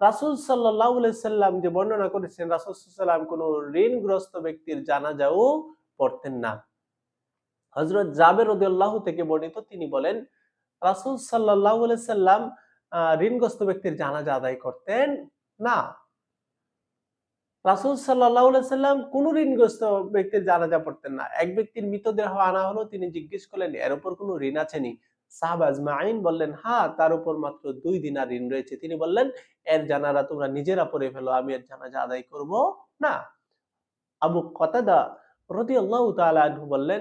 রাসুল সাল্লাহ সাল্লাম যে বর্ণনা করেছেন, রাসুল সাল্লাম কোন ঋণগ্রস্ত ব্যক্তির জানাজাও পড়তেন না। হজরত জাবের রদিয়াল্লাহ থেকে বর্ণিত তিনি বলেন, রাসুল সাল্লাহ সাল্লাম ঋণগ্রস্ত ব্যক্তির জানাজা আদায় করতেন না। রাসুল সাল্লাহ সাল্লাম কোন ঋণগ্রস্ত ব্যক্তির জানাজা পড়তেন না। এক ব্যক্তির মৃতদেহ আনা হলো, তিনি জিজ্ঞেস করলেন, এর উপর কোনো ঋণ আছেনি সাহাব আজমাইন বললেন হ্যাঁ তার উপর মাত্র দুই দিনার ঋণ রয়েছে। তিনি বললেন, এর জানারা তোমরা নিজেরা ফেলো, আমি এর আদায় করব না। আবু কতাদা রদি আল্লাহ আনহু বললেন,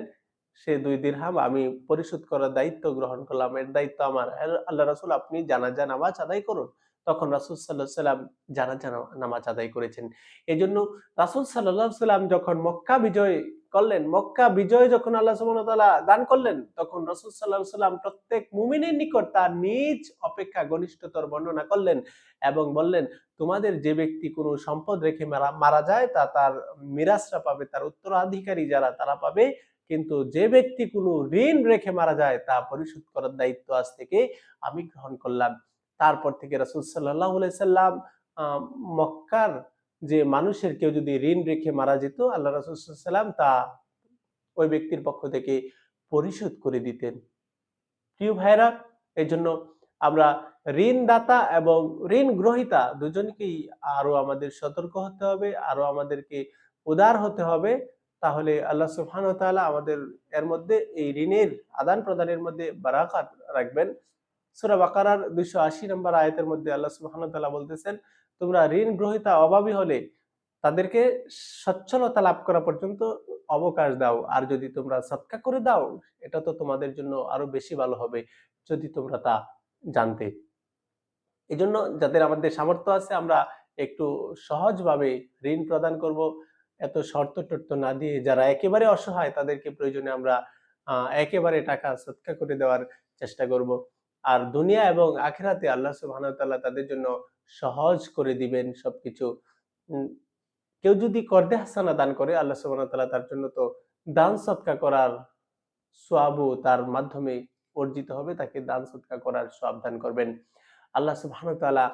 সে দুই দিরহাম আমি পরিশোধ করার দায়িত্ব গ্রহণ করলাম, এর দায়িত্ব আমার। আল্লাহ রাসুল, আপনি জানাজা, নামাজ আদায় করুন। তখন রাসুল সাল্লাহ সাল্লাম জানাজা, নামাজ আদায় করেছেন। এই জন্য রাসুল সাল্লাহ সাল্লাম যখন মক্কা বিজয় করলেন, মক্কা বিজয় যখন আল্লাহ সুবহানাহু দান করলেন, তখন রাসুল সাল্লাহ সাল্লাম প্রত্যেক মুমিনের নিকট তার নিজ অপেক্ষা ঘনিষ্ঠতর বর্ণনা করলেন এবং বললেন, তোমাদের যে ব্যক্তি কোনো সম্পদ রেখে মারা যায়, তা তার মিরাসরা পাবে, তার উত্তরাধিকারী যারা, তারা পাবে। কিন্তু যে ব্যক্তি কোনো ঋণ রেখে মারা যায়, তা পরিশোধ করার দায়িত্ব আজ থেকে আমি গ্রহণ করলাম। তারপর থেকে রাসুল সাল্লাহ সাল্লাম মক্কার যে মানুষের কেউ যদি ঋণ রেখে মারা যেত, আল্লাহ রাসুল সাল্লাম তা ওই ব্যক্তির পক্ষ থেকে পরিশোধ করে দিতেন। প্রিয় ভাইরা এই জন্য আমরা ঋণদাতা এবং ঋণ গ্রহিতা দুজনকেই আরও আমাদের সতর্ক হতে হবে, আরও আমাদেরকে উদার হতে হবে। তাহলে আল্লাহ তাআলা আমাদের এর মধ্যে এই ঋণের আদান প্রদানের মধ্যে বারাকাত রাখবেন। সূরা বাকারার 280 নম্বর আয়তের মধ্যে আল্লাহ তাআলা বলতেছেন তোমরা ঋণ গ্রহিতা, অভাবী হলে তাদেরকে সচ্ছলতা লাভ করা পর্যন্ত অবকাশ দাও। আর যদি তোমরা সৎকা করে দাও, এটা তো তোমাদের জন্য আরও বেশি ভালো হবে যদি তোমরা তা জানতে। এই জন্য যাদের আমাদের সামর্থ্য আছে, আমরা একটু সহজভাবে ঋণ প্রদান করব। এত শর্ত টর্ত না দিয়ে যারা একেবারে অসহায়, তাদেরকে প্রয়োজনে আমরা একেবারে টাকা সৎকা করে দেওয়ার চেষ্টা করব। আর দুনিয়া এবং আখেরাতে আল্লাহ সুবহানাহু তাদের জন্য সহজ করে দিবেন সবকিছু। কেউ যদি কর্দে হাসানা দান করে, আল্লাহ সুবহানাহু তার জন্য তো দান সৎকা করার সোয়াবু তার মাধ্যমে অর্জিত হবে, তাকে দান সৎকা করার সওয়াব দান করবেন। আল্লাহ সুবহানাহু তাআলা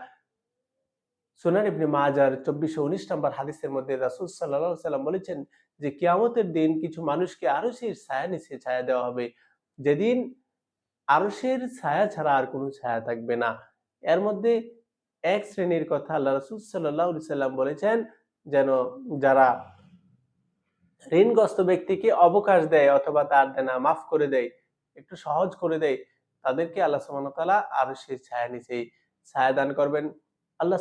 সুনান ইবনে মাজার চব্বিশশো উনিশ নম্বর হাদিসের মধ্যে রাসূল সাল্লাল্লাহু সাল্লাম বলেছেন যে, কিয়ামতের দিন কিছু মানুষকে আরশের ছায়া নিচে ছায়া দেওয়া হবে। যেদিন আরশের ছায়া ছাড়া আর কোনো ছায়া থাকবে না। এর মধ্যে এক শ্রেণির কথা আল্লাহ রসুল সাল্লি সাল্লাম বলেছেন, যেন যারা ঋণগ্রস্ত ব্যক্তিকে অবকাশ দেয় অথবা তার দেনা মাফ করে দেয়, একটু সহজ করে দেয়, তাদেরকে আল্লাহ সুবহানাহু আরও সে আরশের ছায়া নিচেই ছায়া দান করবেন। আল্লাহ